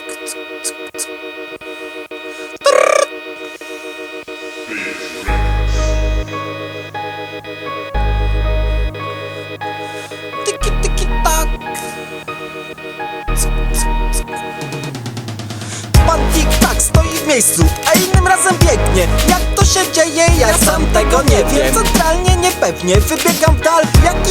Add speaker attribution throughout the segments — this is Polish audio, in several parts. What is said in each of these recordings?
Speaker 1: Tak. Pan tik-tak stoi w miejscu, a innym razem biegnie. Jak to się dzieje, ja sam tego nie wiem. Centralnie niepewnie, wybiegam w dal, jak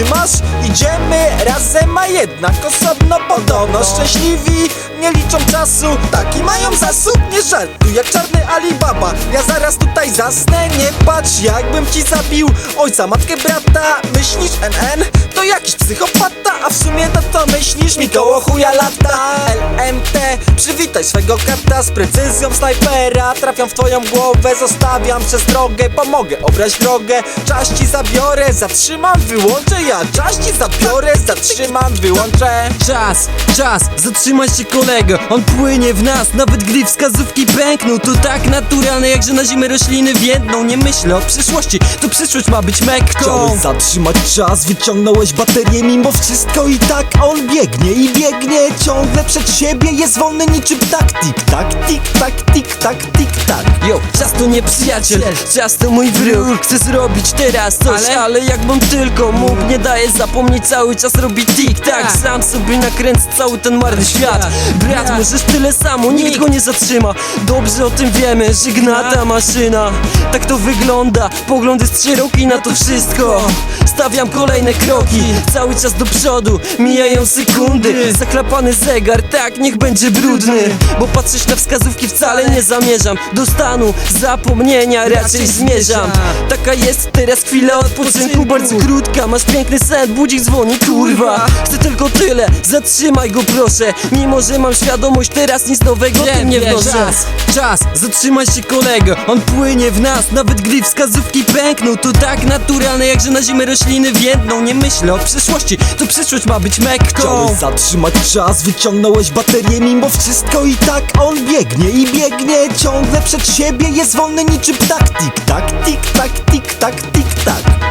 Speaker 1: ty masz? Idziemy razem, a jednak osobno podobno Szczęśliwi nie liczą czasu, taki mają zasób Nie żartuj, jak czarny Alibaba. Ja zaraz tutaj zasnę, nie patrz jakbym ci zabił Ojca, matkę, brata, myślisz NN? To jakiś psychopata, a w sumie to co myślisz? Mi koło chuja lata. LMT, przywitaj swego kata z precyzją snajpera. Trafiam w twoją głowę, zostawiam przez drogę Pomogę obrać drogę, czas ci zabiorę Zatrzymam, wyłączę, ja czas ci zabiorę Zatrzymam, wyłączę.
Speaker 2: Czas, czas, zatrzymaj się kolego On płynie w nas, nawet gdy wskazówki pękną. To tak naturalne, jak że na zimę rośliny więdną. Nie myślę o przyszłości, to przyszłość ma być mekką.
Speaker 1: Chciałeś zatrzymać czas, wyciągnąłeś baterię mimo wszystko i tak on biegnie i biegnie ciągle przed siebie. Jest wolny niczym ptak, tik tak, tik tak, tik tak, tik tak
Speaker 2: Yo, czas to nie przyjaciel, czas to mój wróg. Chcę zrobić teraz coś, ale, jakbym tylko mógł Nie daję zapomnieć, cały czas robi tik-tak. Sam sobie nakręcę cały ten marny świat. Brat, możesz tyle samo, nikt go nie zatrzyma. Dobrze o tym wiemy, że gna ta maszyna. Tak to wygląda, pogląd jest szeroki na to wszystko. Stawiam kolejne kroki, cały czas do przodu Mijają sekundy, zaklapany zegar, tak niech będzie brudny. Bo patrzeć na wskazówki wcale nie zamierzam Do stanu. Zapomnienia raczej zmierzam. Taka jest teraz chwila odpoczynku, bardzo krótka Masz piękny sen, budzik dzwoni, kurwa. Chcę tylko tyle, zatrzymaj go proszę. Mimo, że mam świadomość, teraz nic nowego tym nie wnoszę. Czas, czas, zatrzymaj się kolego. On płynie w nas, nawet gdy wskazówki pękną. To tak naturalne, jak że na zimę rośliny więdną. Nie myślę o przyszłości, to przyszłość ma być mekką.
Speaker 1: Chciałeś zatrzymać czas, wyciągnąłeś baterię mimo wszystko i tak on biegnie i biegnie ciągle przed siebie Jest wolny niczym ptak, tik tak, tik tak, tik tak, tik tak